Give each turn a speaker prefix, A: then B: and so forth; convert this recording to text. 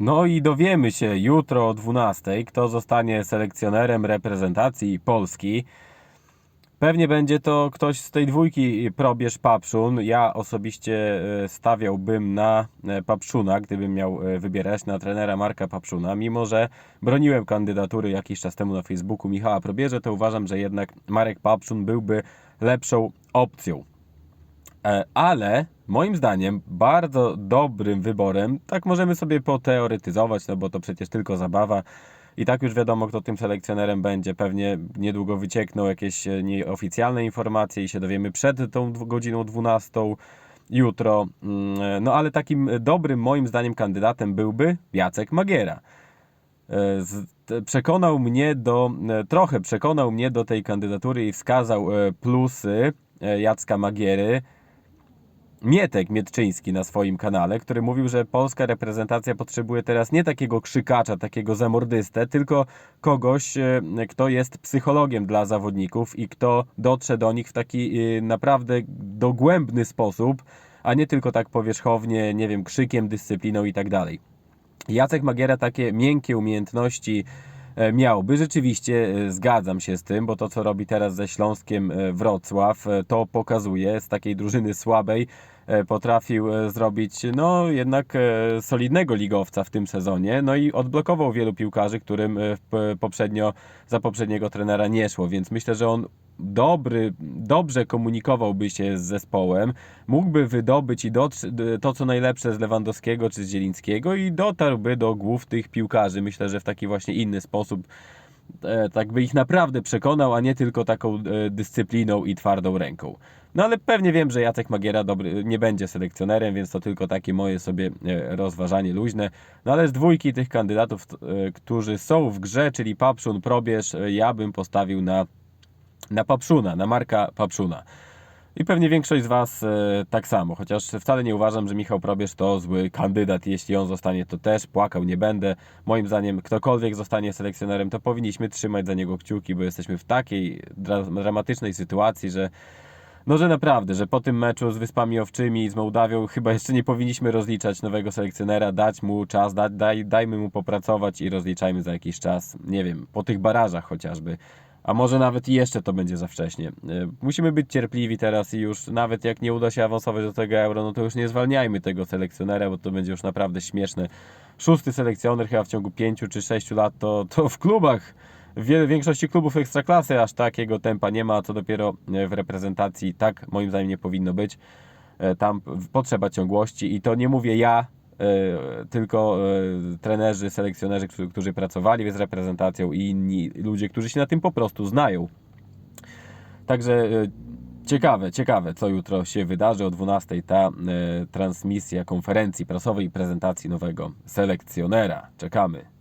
A: No i dowiemy się jutro o 12, kto zostanie selekcjonerem reprezentacji Polski. Pewnie będzie to ktoś z tej dwójki probierz Papszun. Ja osobiście e, stawiałbym na e, Papszuna, gdybym miał e, wybierać na trenera Marka Papszuna. Mimo, że broniłem kandydatury jakiś czas temu na Facebooku Michała Probierze, to uważam, że jednak Marek Papszun byłby lepszą opcją. E, Ale moim zdaniem bardzo dobrym wyborem, tak możemy sobie poteoretyzować, no bo to przecież tylko zabawa. I tak już wiadomo, kto tym selekcjonerem będzie. Pewnie niedługo wyciekną jakieś e, nieoficjalne informacje i się dowiemy przed tą godziną 12 jutro. Mm, e, No ale takim dobrym moim zdaniem kandydatem byłby Jacek Magiera. Przekonał mnie do, trochę przekonał mnie do tej kandydatury i wskazał plusy Jacka Magiery. Mietek Mietczyński na swoim kanale, który mówił, że polska reprezentacja potrzebuje teraz nie takiego krzykacza, takiego zamordystę, tylko kogoś, e, kto jest psychologiem dla zawodników i kto dotrze do nich w taki e, naprawdę dogłębny sposób, a nie tylko tak powierzchownie, nie wiem, krzykiem, dyscypliną i tak dalej. Jacek Magiera takie miękkie umiejętności miałby. Rzeczywiście e, zgadzam się z tym, bo to co robi teraz ze Śląskiem e, Wrocław, e, to pokazuje z takiej drużyny słabej e, potrafił e, zrobić no jednak e, solidnego ligowca w tym sezonie, no i odblokował wielu piłkarzy, którym e, poprzednio za poprzedniego trenera nie szło, więc myślę, że on dobry, dobrze komunikowałby się z zespołem, mógłby wydobyć i to, co najlepsze z Lewandowskiego czy z Zielińskiego i dotarłby do głów tych piłkarzy. Myślę, że w taki właśnie inny sposób e, tak by ich naprawdę przekonał, a nie tylko taką e, dyscypliną i twardą ręką. No ale pewnie wiem, że Jacek Magiera dobry, nie będzie selekcjonerem, więc to tylko takie moje sobie e, rozważanie luźne. No ale z dwójki tych kandydatów, e, którzy są w grze, czyli Papszun, Probierz, e, ja bym postawił na na Papszuna, na Marka Papszuna. I pewnie większość z Was e, tak samo, chociaż wcale nie uważam, że Michał Probierz to zły kandydat. Jeśli on zostanie, to też płakał nie będę. Moim zdaniem, ktokolwiek zostanie selekcjonerem, to powinniśmy trzymać za niego kciuki, bo jesteśmy w takiej dra dramatycznej sytuacji, że no, że naprawdę, że po tym meczu z Wyspami Owczymi i z Mołdawią chyba jeszcze nie powinniśmy rozliczać nowego selekcjonera, dać mu czas, daj, daj, dajmy mu popracować i rozliczajmy za jakiś czas, nie wiem, po tych barażach chociażby. A może nawet jeszcze to będzie za wcześnie. E, Musimy być cierpliwi teraz i już nawet jak nie uda się awansować do tego euro, no to już nie zwalniajmy tego selekcjonera, bo to będzie już naprawdę śmieszne. Szósty selekcjoner chyba w ciągu pięciu czy sześciu lat to, to w klubach w większości klubów ekstraklasy aż takiego tempa nie ma, a co dopiero e, w reprezentacji tak moim zdaniem nie powinno być. E, Tam potrzeba ciągłości i to nie mówię ja, tylko e, trenerzy, selekcjonerzy, którzy, pracowali z reprezentacją i inni ludzie, którzy się na tym po prostu znają. Także e, ciekawe, ciekawe, co jutro się wydarzy o 12 ta e, transmisja konferencji prasowej i prezentacji nowego selekcjonera. Czekamy.